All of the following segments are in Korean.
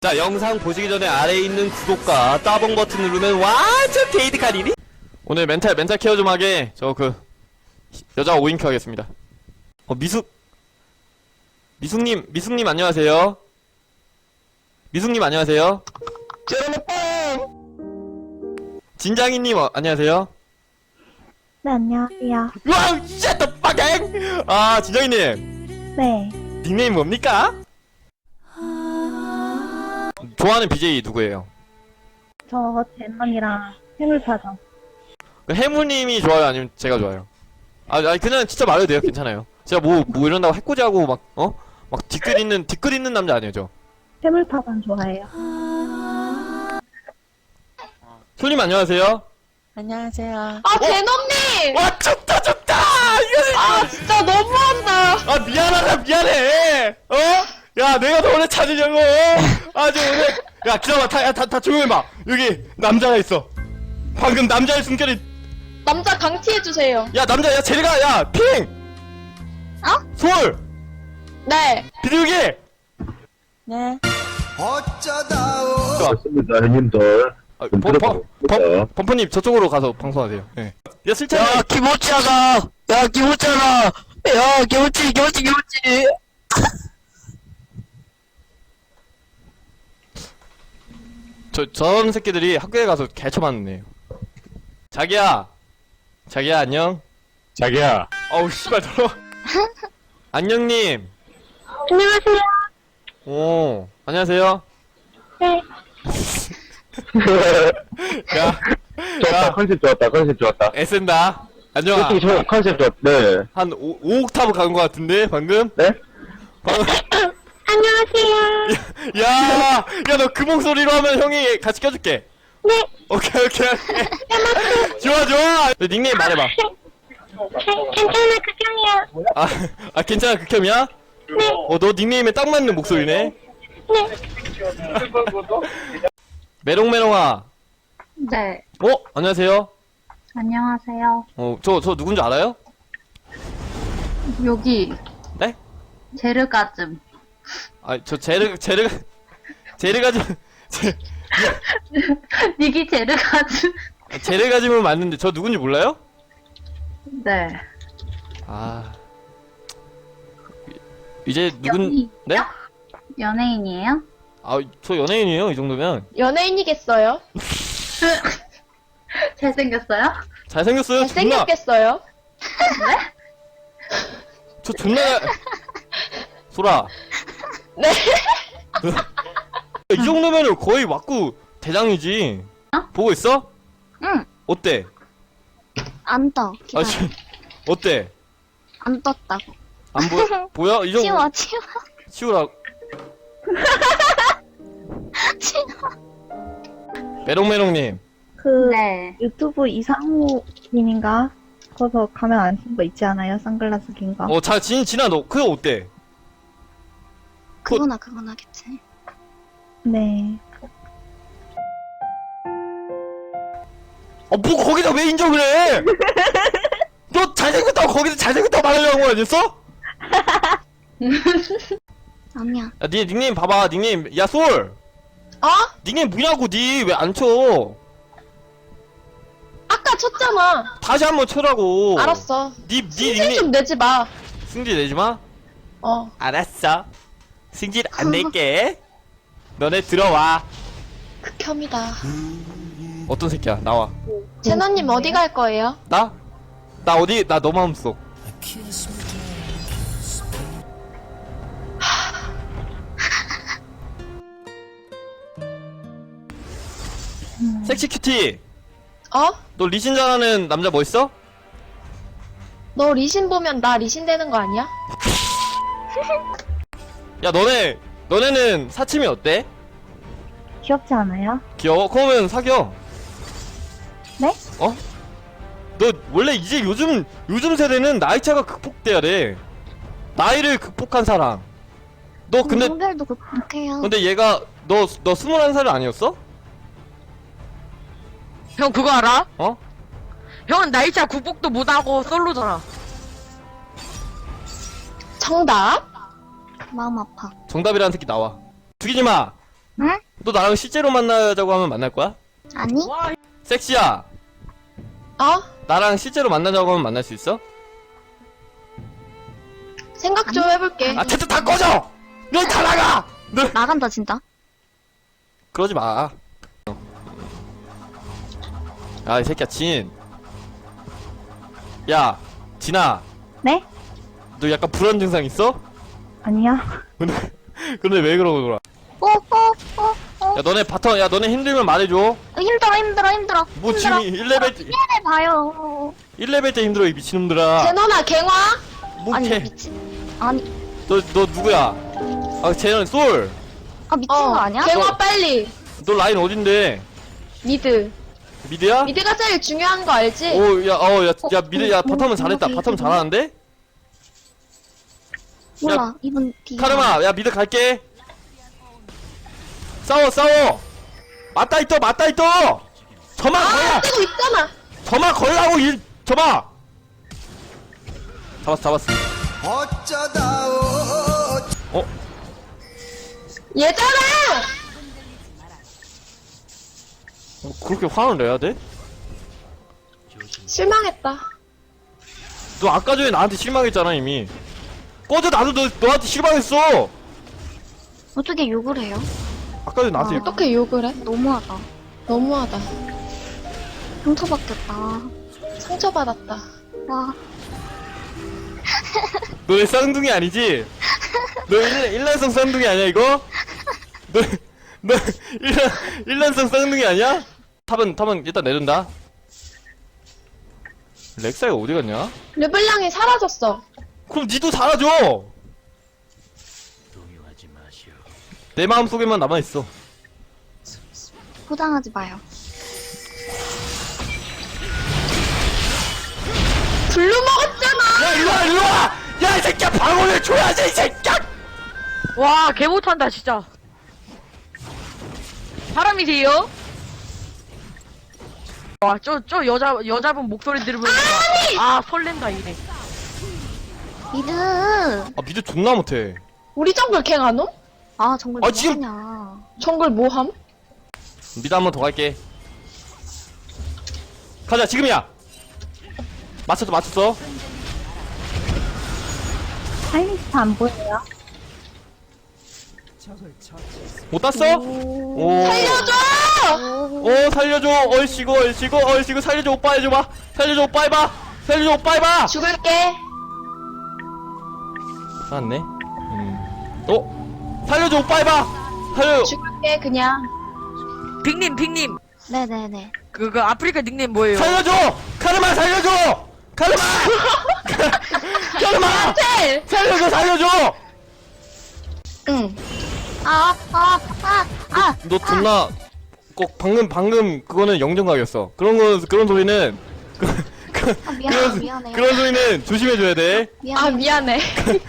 자 영상 보시기 전에 아래에 있는 구독과 따봉 버튼 누르면 완전 게이드 카리니 오늘 멘탈 멘탈 케어 좀 하게. 저 그 여자 오인큐 하겠습니다. 어 미숙. 미숙님 미숙님 안녕하세요. 미숙님 안녕하세요. 진장이님 어, 안녕하세요. 네, 안녕하세요. 으앙 쉣더 빠갱 아 진장이님. 네, 닉네임 뭡니까? 좋아하는 BJ 누구예요? 저 제넌이랑 해물파전. 그 해무님이 좋아요? 아니면 제가 좋아요? 아, 아니, 그냥 진짜 말해도 돼요. 괜찮아요. 제가 뭐, 뭐 이런다고 해코지하고 막, 어? 막 뒤끝 있는, 뒤끝 있는 남자 아니에요, 저. 해물파전 좋아해요. 솔님 안녕하세요. 안녕하세요. 아, 제노님! 와, 좋다, 좋다! 이거, 아, 진짜 너무한다. 아, 미안하다, 미안해! 어? 야, 내가 너 오늘 찾으려고! 아주 오늘, 야, 기다려봐, 다, 야, 다, 다 조용해봐. 여기, 남자가 있어. 방금 남자의 숨결이, 남자 강티해주세요. 야, 남자, 야, 제리가, 야, 핑! 어? 솔! 네. 비둘기! 네. 좋아. 맞습니다, 형님들. 아, 좀 범, 범, 범. 범퍼님 저쪽으로 가서 방송하세요. 예. 야, 실제 야, 기모찌하다! 야, 기모찌하다! 야, 기모찌, 기모찌, 기모찌! 저, 저런 새끼들이 학교에 가서 개처맞네요. 자기야! 자기야, 안녕? 자기야. 어우, 씨발, 더러워. 안녕님! 안녕하세요. 오, 안녕하세요. 네, 야, 좋았다, 컨셉 좋았다, 컨셉 좋았다. 애쓴다. 안녕아. 솔직히 저 컨셉 좋았, 네. 한 5, 5옥타브 간 것 같은데, 방금? 네? 방금. 안녕하세요. 야, 야, 너 그 목소리로 하면 형이 같이 껴줄게. 네, 오케이, 오케이, 오케이. 좋아, 좋아! 너 닉네임 말해봐. 괜찮아, 극혐이야. 아, 아 괜찮아 극혐이야? 네, 어 너 닉네임에 딱 맞는 목소리네 네. 메롱메롱아 네, 어? 안녕하세요 안녕하세요. 어 저 저 누군지 알아요? 여기 네? 제르가즘 아저 제르 제르 제르가 좀 제, 이게 제르가즘 제르가 지면 맞는데 저 누군지 몰라요? 네 아 이제 누군 연예인. 네? 연예인이에요? 아 저 연예인이에요 이 정도면 연예인이겠어요? 잘생겼어요? 잘생겼어요 존나 잘생겼겠어요? 저 존나 소라 네. 이 정도면은 거의 왁구 대장이지 보고 있어? 응. 어때? 안 떠. 아, 씨, 어때? 안 떴다고. 안 보여? 보여? 이 정도 치워. 치우라. 메롱메롱님, 그 네. 유튜브 이상호 님인가? 거기서 가면 안 쓴 거 있지 않아요? 선글라스 낀 거. 어, 자, 진, 진아, 너, 그거 어때? 그거나 그거나 겠지. 네. 어, 뭐, 거기다 왜 인정을 해? 너 잘생겼다고 거기서 잘생겼다고 말하려고 한 거 아니었어? 아니야. 야, 니 닉네임 봐봐, 닉네임. 야, 솔! 어? 닉네임 뭐냐고, 니 왜 안 쳐? 아까 쳤잖아. 다시 한번 쳐라고. 알았어. 니, 니 승질 닉네임. 좀 내지 마. 승질 내지 마? 어. 알았어. 승질 안 낼게. 너네 들어와. 극혐이다. 어떤 새끼야, 나와. 제노님 어디 갈 거예요? 나? 나 어디, 나너 마음속. 섹시 큐티, 어? 너 리신 잘하는 남자 뭐 있어? 너 리신 보면 나 리신 되는 거 아니야? 야, 너네, 너네는 사침이 어때? 귀엽지 않아요? 귀여워? 그러면 사겨. 네? 어? 너 원래 이제 요즘, 요즘 세대는 나이차가 극복돼야 돼. 나이를 극복한 사람. 너 근데, 성별도 극복해요. 근데 얘가, 너, 너 21살 아니었어? 형 그거 알아? 어? 형은 나이차 국복도 못하고 솔로잖아. 정답? 마음 아파. 정답이라는 새끼 나와. 죽이지 마! 응? 너 나랑 실제로 만나자고 하면 만날 거야? 아니? 섹시야 어? 나랑 실제로 만나자고 하면 만날 수 있어? 생각 좀 해볼게. 아 텐트 다 꺼져! 너 다 나가! 너 나간다, 진짜. 그러지 마. 야, 이 새끼야, 진. 야, 진아. 네? 너 약간 불안 증상 있어? 아니야. 근데, 근데 왜 그러고 놀아? 어, 어, 어, 어. 야, 너네 바텀, 야, 너네 힘들면 말해줘. 힘들어, 힘들어, 힘들어. 뭐 힘들어. 지금 1레벨, 때- 미안해, 봐요. 1레벨 때 힘들어, 이 미친놈들아. 제너나 갱화? 뭐 아니, 이렇게. 미친. 아니, 너, 너 누구야? 아, 쟤는 솔. 아, 미친 어. 거 아니야? 갱화 빨리. 너 라인 어딘데? 미드. 미드야? 미드가 제일 중요한 거 알지? 오, 야, 어, 야, 야, 미드, 야, 어, 바텀은 어, 잘했다. 어, 바텀 어, 잘하는데? 몰라, 이분 뒤. 카르마, 야, 미드 갈게. 싸워, 싸워! 맞다 있어, 맞다 있어! 저만 걸라! 아, 뜨고 있잖아. 저만 걸라고, 일, 저만! 잡았어, 잡았어. 어? 얘잖아! 어, 그렇게 화를 내야 돼? 실망했다. 너 아까 전에 나한테 실망했잖아, 이미. 꺼져, 나도 너, 너한테 실망했어! 어떻게 욕을 해요? 아까 전에 나한테. 아. 어떻게 욕을 해? 너무하다. 너무하다. 상처받겠다. 상처받았다. 와, 너네 쌍둥이 아니지? 너 일, 일란성 쌍둥이 아니야, 이거? 너, 너, 일란, 일란성 쌍둥이 아니야? 탑은, 탑은 일단 내준다. 렉사이가 어디 갔냐? 르블랑이 사라졌어. 그럼 니도 사라져! 내 마음속에만 남아있어. 포장하지 마요. 블루 먹었잖아! 야, 일로와, 일로와! 야, 이 새끼야, 방어를 줘야지, 이 새끼야! 와, 개 못한다, 진짜. 사람이세요? 와, 저, 저 여자, 여자분 목소리 들으면. 아, 설렌다, 이래. 미드. 아, 미드 존나 못해. 우리 정글 갱하노? 아, 정글 아, 지금- 뭐하냐. 정글 뭐함? 미드 한 번 더 갈게. 가자, 지금이야! 맞췄어, 맞췄어. 하이리스트 안 보여요? 못 땄어? 오. 살려줘! 오 살려줘 얼씨구 얼씨구 얼씨구 살려줘 오빠 해줘봐 살려줘 오빠 해봐 살려줘 오빠 해봐 죽을게. 살았네 음. 어? 살려줘 오빠 해봐 살려 죽을게, 그냥. 빅님, 빅님. 네네네. 그, 그, 아프리카 닉네임 뭐예요? 살려줘 카르마 살려줘 카르마 카르마 텔! 살려줘 살려줘 응. 아, 아, 아, 아. 너 존나 꼭 방금 방금 그거는 영정각이었어 그런 거 그런 소리는 그, 그, 아, 미안해, 그런, 미안해요. 그런 소리는 조심해줘야 돼 미안해. 아, 미안해. 그,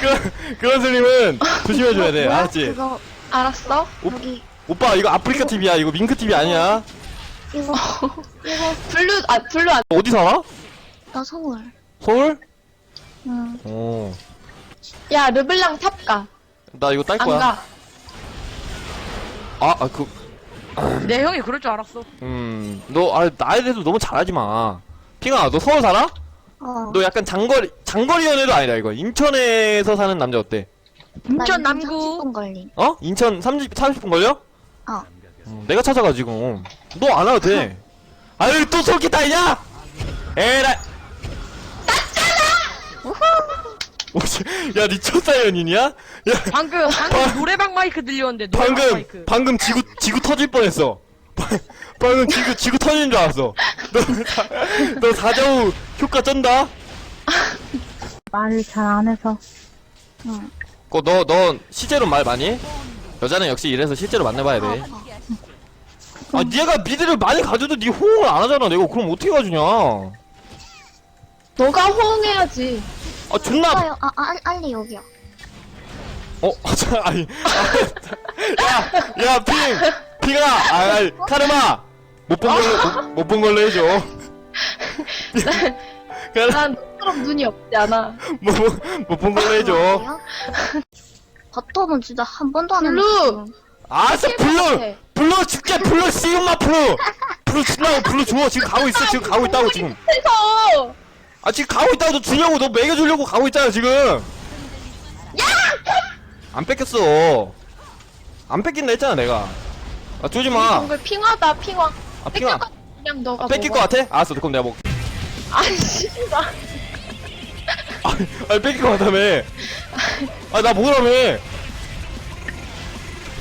그런 그런 소리는 조심해줘야 돼 뭐야? 알았지 그거, 알았어? 여기, 오빠 이거 아프리카 TV야 이거 밍크 TV 아니야 이거, 이거, 블루, 아, 블루 안. 어디 살아? 나 서울. 서울? 응. 어. 야, 르블랑 탑 가. 나 이거 딸 안 거야. 가. 아, 아, 그, 내 형이 그럴 줄 알았어. 음, 너, 아, 나에 대해서 너무 잘하지 마. 핑아, 너 서울 살아? 어. 너 약간 장거리, 장거리 연애도 아니다, 이거. 인천에서 사는 남자 어때? 인천 나 남구. 30분 걸림. 어? 인천 30, 30분 걸려? 어. 음, 내가 찾아가, 지금. 너 안 와도 돼. 아유, 또 솔깃 따이냐? 에라이. 땄잖아! 야, 니 첫사연이냐? 야, 방금, 방금 노래방 마이크 들렸는데, 노래방 방금 마이크. 방금 지구 지구 터질 뻔했어. 방- 방금 지구 지구 터지는 줄 알았어. 너 사- 너 사자우 효과 쩐다. 말을 잘 안 해서. 응. 그너너 실제로 말 많이 해? 여자는 역시 이래서 실제로 만나봐야 돼. 아 얘가 미드를 많이 가져도 네 호응을 안 하잖아. 내가 그럼 어떻게 가주냐? 아 너가 호응해야지. 존나 좋아요. 아, 아, 알리 여기요. 어 자, 아니 야야 핑 핑아 아 아니, 카르마 못 본 걸로 못 본 걸로 해줘. 카르마 난 너처럼 눈이 없지 않아. 뭐못 본 걸로 해줘. 바텀은 진짜 한 번도 안 블루! 해봤어. 알았어, 불러! 같아. 불러 줄게, 불러, 씨엄마 불러! 불러 준다고, 불러 줘. 지금 가고 있어, 지금 가고 있다고, 지금. 그래서 아, 지금 가고 있다고, 너 주려고, 너 먹여 주려고 가고 있잖아, 지금. 야! 안 뺏겼어. 안 뺏긴다 했잖아, 내가. 아, 쪼지 마. 동글 핑화다 핑화. 아, 핑화. 뺏길 것 같아. 그냥 너가 아, 뺏길 것 먹어. 같아? 알았어, 그럼 내가 먹. 아씨 나. 아, 아니, 뺏길 것 같다며. 아, 나 먹으라며.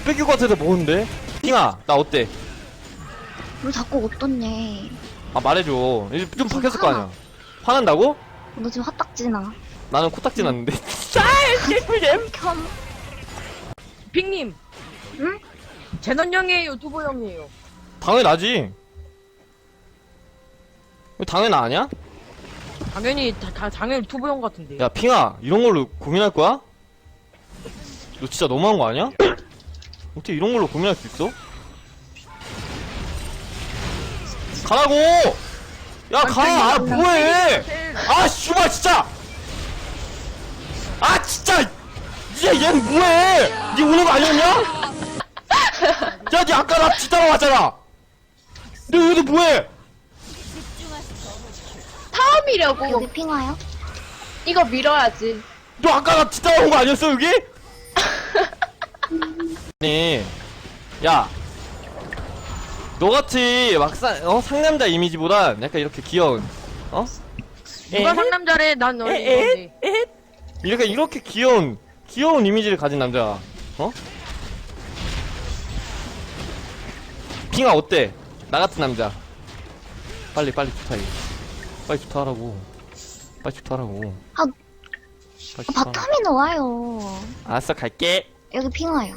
뺏길 것 같아서 먹었는데? 핑아, 나 어때? 왜 자꾸 어떻니? 아, 말해줘. 이제 좀 바뀌었을 거 아니야. 화난다고? 너 지금 화딱지나. 나는 코딱지 났는데. 겸. 핑님. 응? 제넌 형이에요, 두보 형이에요. 당연하지. 이거 당연 아니야? 당연히 다, 다 당연히 투보 형 같은데. 야, 핑아, 이런 걸로 고민할 거야? 너 진짜 너무한 거 아니야? 어떻게 이런 걸로 고민할 수 있어? 가라고! 야, 가! 아, 뭐해! 아, 씨발, 진짜! 아, 진짜! 얘, 얘는 뭐해! 니 오는 거 아니었냐? 야, 니 아까 나 뒤따라 왔잖아! 너 여기서 뭐해! 타워 미려고. 여기 핑화요? 이거 밀어야지. 너 아까 나 뒤따라 온 거 아니었어, 여기? 아니, 야. 너같이 막상, 어? 상남자 이미지보단 약간 이렇게 귀여운, 어? 누가 상남자래? 난 이건데. 이렇게, 이렇게 귀여운, 귀여운 이미지를 가진 남자, 어? 핑아, 어때? 나 같은 남자. 빨리, 빨리 좋다해. 빨리 좋다하라고. 빨리 좋다하라고. 아, 빨리 좋다하라고. 바텀이는 와요. 알았어, 갈게. 여기 핑화요.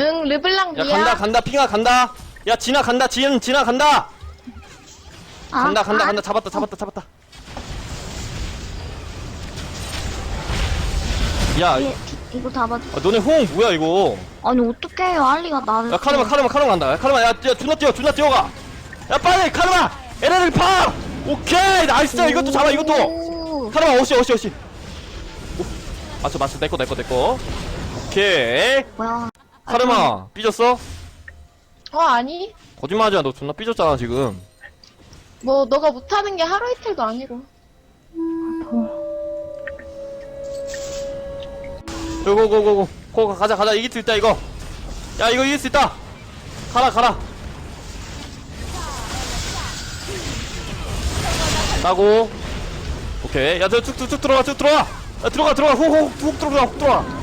응 르블랑 야, 미야. 간다, 간다, 핑아, 간다. 야, 지나, 간다, 지은, 지나, 간다. 아, 간다, 간다, 아, 간다. 잡았다, 잡았다, 잡았다. 야, 얘, 피- 이거 잡아줘. 아, 너네 호응 뭐야, 이거. 아니, 어떡해요. 알리가 나를. 야, 카르마, 카르마, 카르마 간다. 야, 카르마, 야, 야, 존나 뛰어, 존나 뛰어가. 야, 빨리, 카르마! 에레를 파! 오케이, 나이스! 이것도 잡아, 이것도! 오. 카르마, 오시, 오시, 오시. 오, 맞춰, 맞춰. 내꺼, 내꺼, 내꺼. 오케이. 뭐야. 카르마, 삐졌어? 어 아니. 거짓말하지 마, 너 존나 삐졌잖아, 지금. 뭐 너가 못하는 게 하루 이틀도 아니고. 고 고고고고. 고 가자 가자. 이길 수 있다 이거. 야 이거 이길 수 있다. 가라 가라. 따고. 오케이. 야저 쭉쭉쭉 들어가 쭉 들어가 야 들어가 들어가. 훅훅훅 들어가 훅 들어가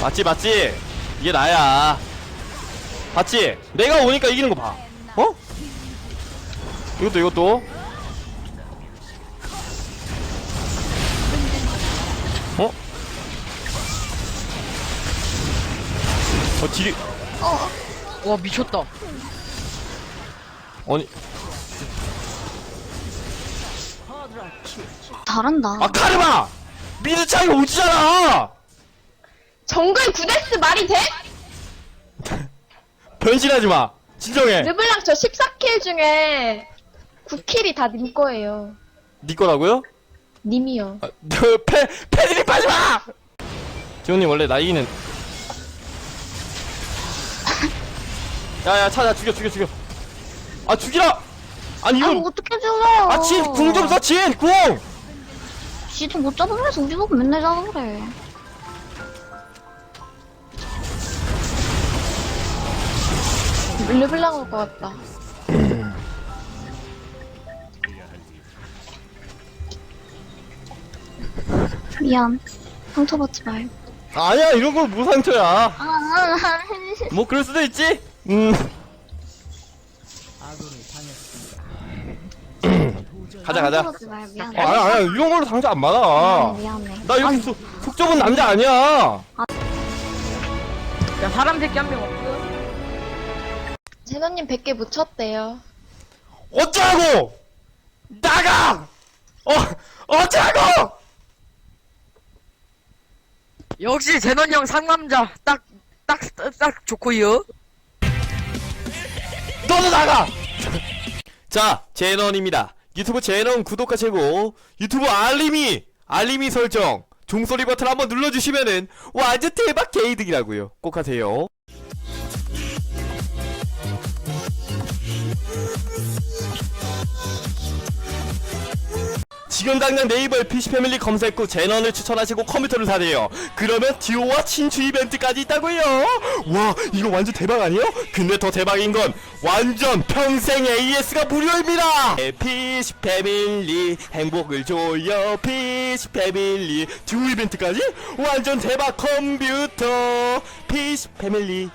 맞지 맞지? 이게 나야. 봤지? 내가 오니까 이기는 거봐. 어? 이것도 이것도 딜이 와 미쳤다. 아니 잘한다. 아 카르마 미드 차이 오지잖아 정글 구데스 말이 돼? 변신하지 마 진정해 르블랑 저 14킬 중에 9킬이 다 님 거예요. 니 거라고요? 님이요. 아, 너패 패드립 하지 마 지훈님 원래 나이는 야야 찾아 죽여 죽여 죽여 아 죽이라 아니 아니, 이거 어떻게 죽어. 아진궁좀 써 진 궁 지도 못 잡으면서 우리가 맨날 잡아 그래. 르블랑 올것 같다. 미안. 상처받지 말. 아니야 이런 거 무상처야 아, 아, 아. 뭐 그럴 수도 있지 음 가자 가자 상처받지 말. 미안. 아, 아니, 아니, 이런 걸로 상처 안 받아. 미안해. 나 이렇게 속, 속 좁은 남자 아니야. 야 사람 새끼 한 명 없어? 제너님 100개 묻혔대요. 어쩌라고! 나가! 어, 어쩌라고! 역시 제넌 형 상남자 딱 딱 딱 좋고요. 너도 나가! 자, 제넌입니다. 유튜브 제넌 구독과 최고, 유튜브 알림이, 알림이 설정, 종소리 버튼 한번 눌러주시면은 완전 대박 게이득이라고요. 꼭 하세요. 지금 당장 네이버에 PC패밀리 검색 후 제너를 추천하시고 컴퓨터를 사세요. 그러면 듀오와 친추 이벤트까지 있다고요. 와 이거 완전 대박 아니에요? 근데 더 대박인 건 완전 평생 AS가 무료입니다. PC패밀리 행복을 줘요. PC패밀리 듀오 이벤트까지 완전 대박 컴퓨터 PC패밀리